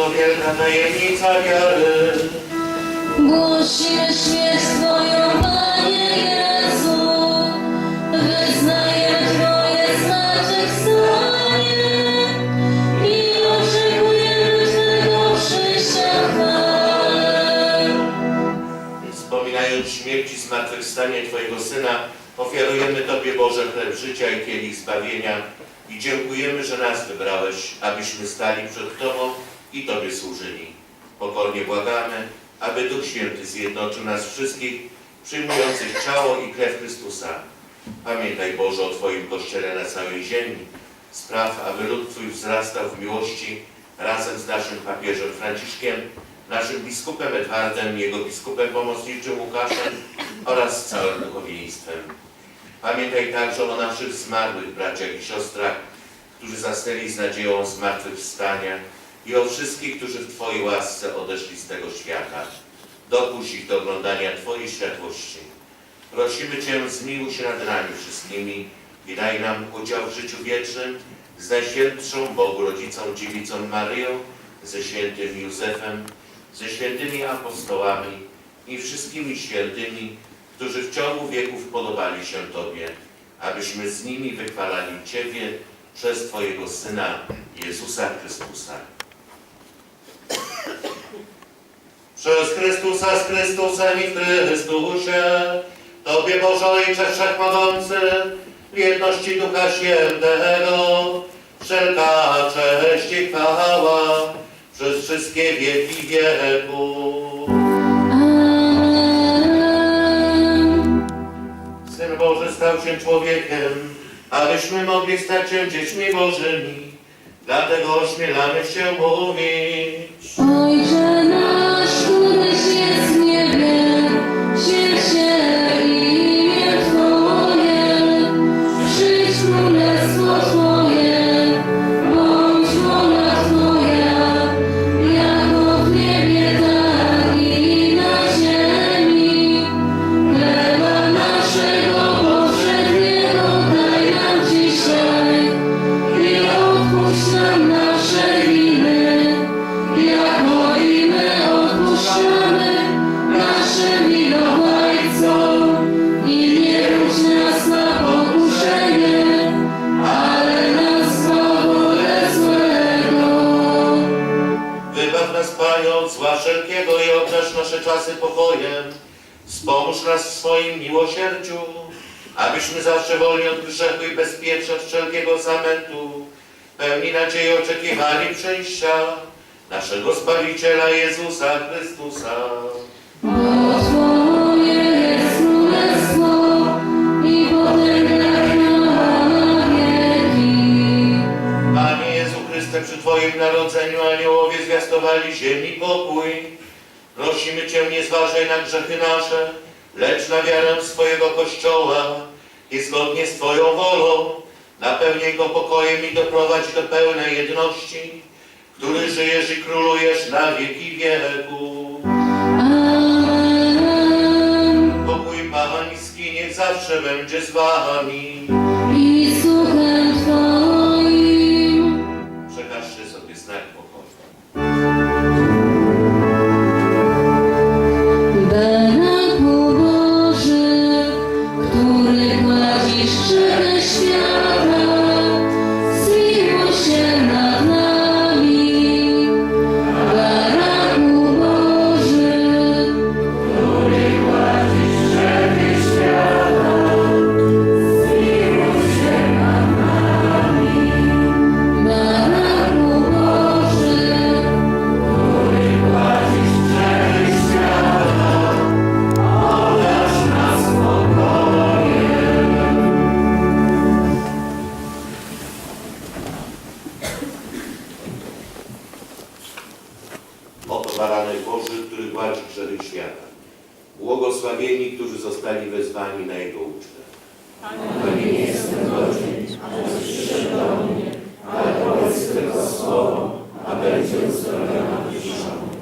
Oto wielka tajemnica wiary. Głośnie śmierć Twoją, Panie Jezu, wyznaję Twoje zmartwychwstanie i oczekujemy Twego przyjścia w chwale. Wspominając śmierć i zmartwychwstanie Twojego Syna, ofiarujemy Tobie Boże chleb życia i kielich zbawienia i dziękujemy, że nas wybrałeś, abyśmy stali przed Tobą i Tobie służyli. Pokornie błagamy, aby Duch Święty zjednoczył nas wszystkich, przyjmujących ciało i krew Chrystusa. Pamiętaj Boże o Twoim Kościele na całej ziemi. Spraw, aby lud Twój wzrastał w miłości razem z naszym papieżem Franciszkiem, naszym biskupem Edwardem, jego biskupem pomocniczym Łukaszem oraz całym duchowieństwem. Pamiętaj także o naszych zmarłych braciach i siostrach, którzy zasnęli z nadzieją zmartwychwstania i o wszystkich, którzy w Twojej łasce odeszli z tego świata. Dopuść ich do oglądania Twojej światłości. Prosimy Cię, zmiłuj się nad nami wszystkimi i daj nam udział w życiu wiecznym z Najświętszą Bogu Rodzicą Dziewicą Maryją, ze świętym Józefem, ze świętymi apostołami i wszystkimi świętymi, którzy w ciągu wieków podobali się Tobie, abyśmy z nimi wychwalali Ciebie przez Twojego Syna, Jezusa Chrystusa. Przez Chrystusa, z Chrystusem i w Chrystusie, Tobie Boże Ojcze Wszechmogący, w jedności Ducha Świętego, wszelka cześć i chwała przez wszystkie wieki wieków. Syn Boży stał się człowiekiem, abyśmy mogli stać się dziećmi Bożymi. Dlatego ośmielamy się mówić. Ojcze miłosierdziu, abyśmy zawsze wolni od grzechu i bezpieczni od wszelkiego zamętu, pełni nadziei oczekiwali przyjścia naszego Zbawiciela Jezusa Chrystusa. Panie Jezu Chryste, przy Twoim narodzeniu aniołowie zwiastowali ziemi pokój. Prosimy Cię, nie zważaj na grzechy nasze, lecz na wiarę swojego Kościoła i zgodnie z Twoją wolą napełnij go pokojem i doprowadź do pełnej jedności, który żyjesz i królujesz na wieki wieku. Pokój Pański niech zawsze będzie z Wami. Słowo, a będzie uzdrowiona dusza.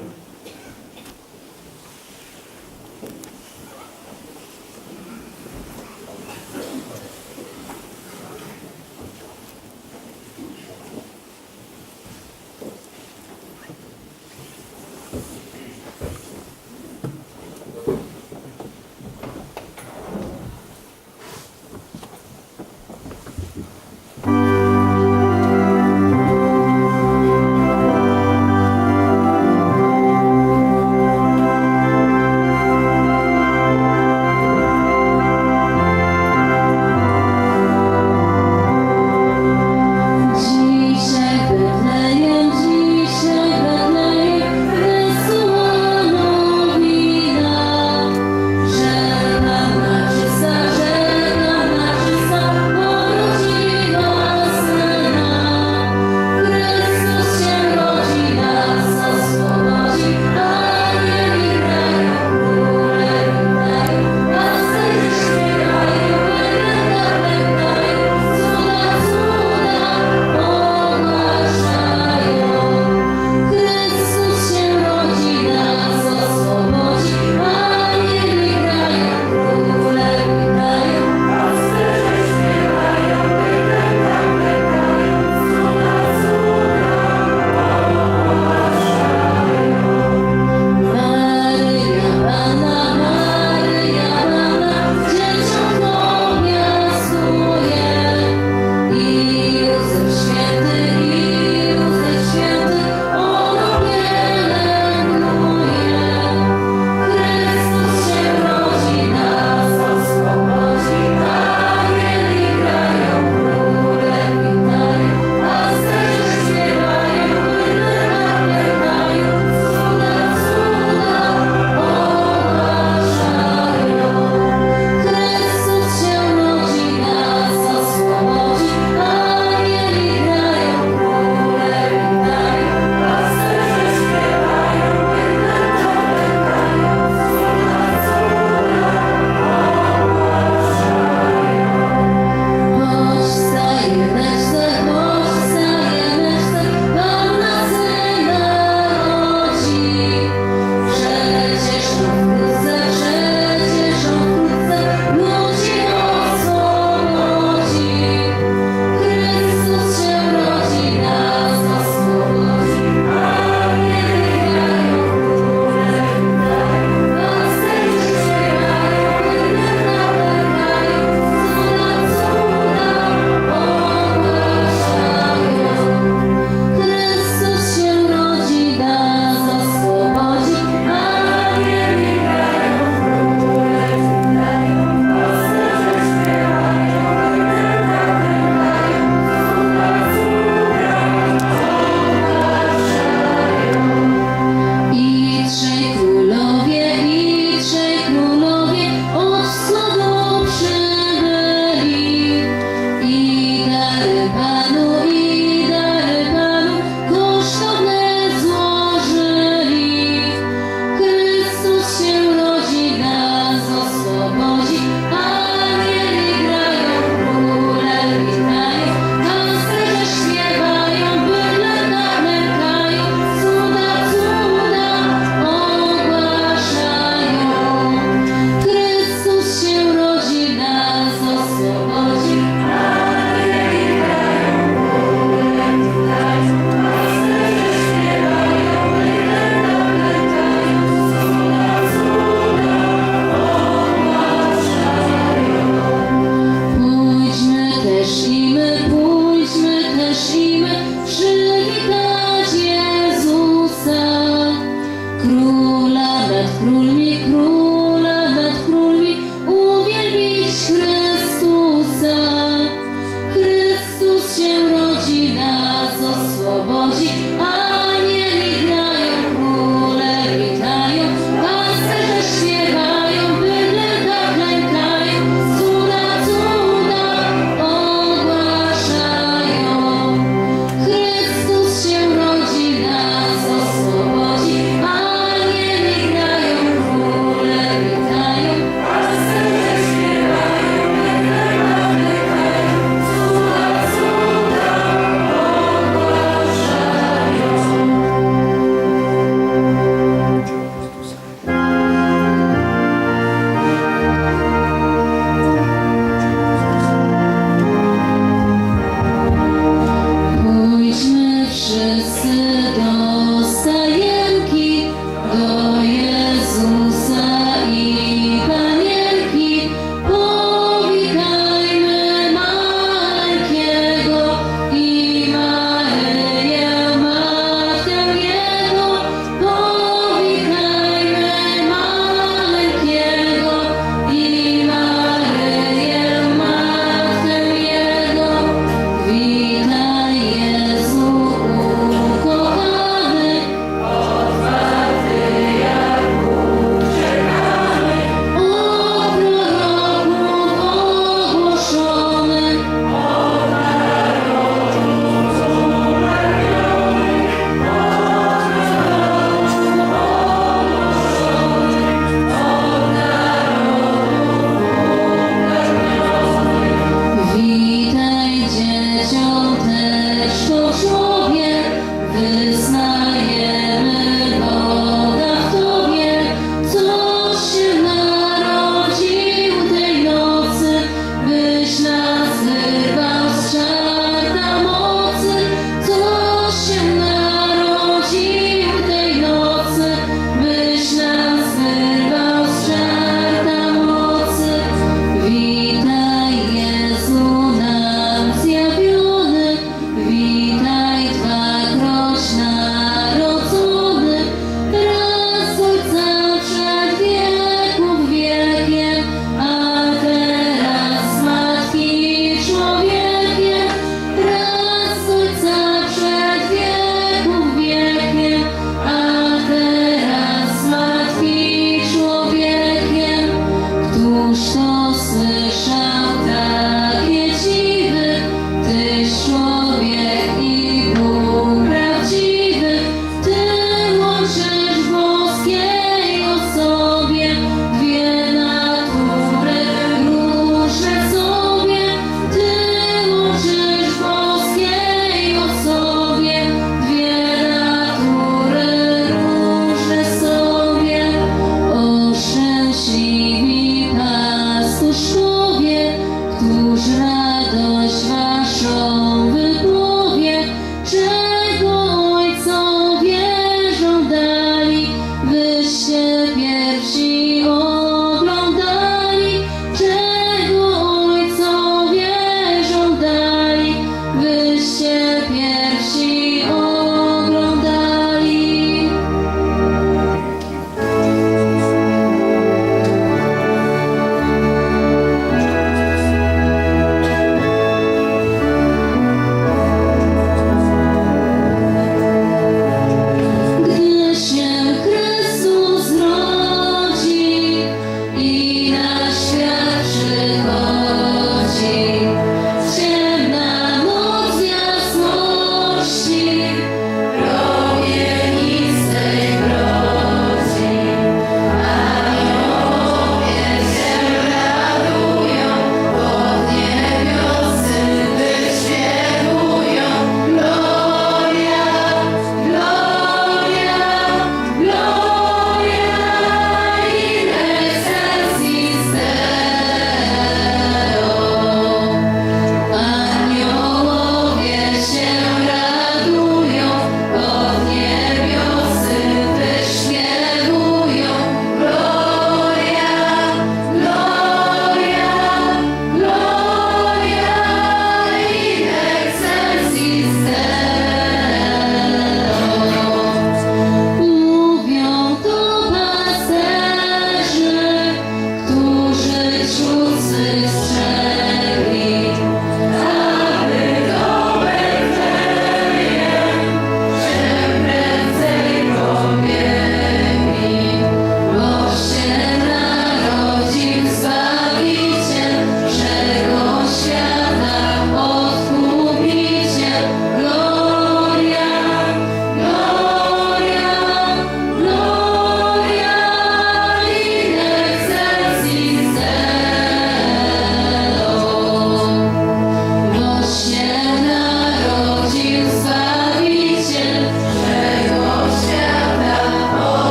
是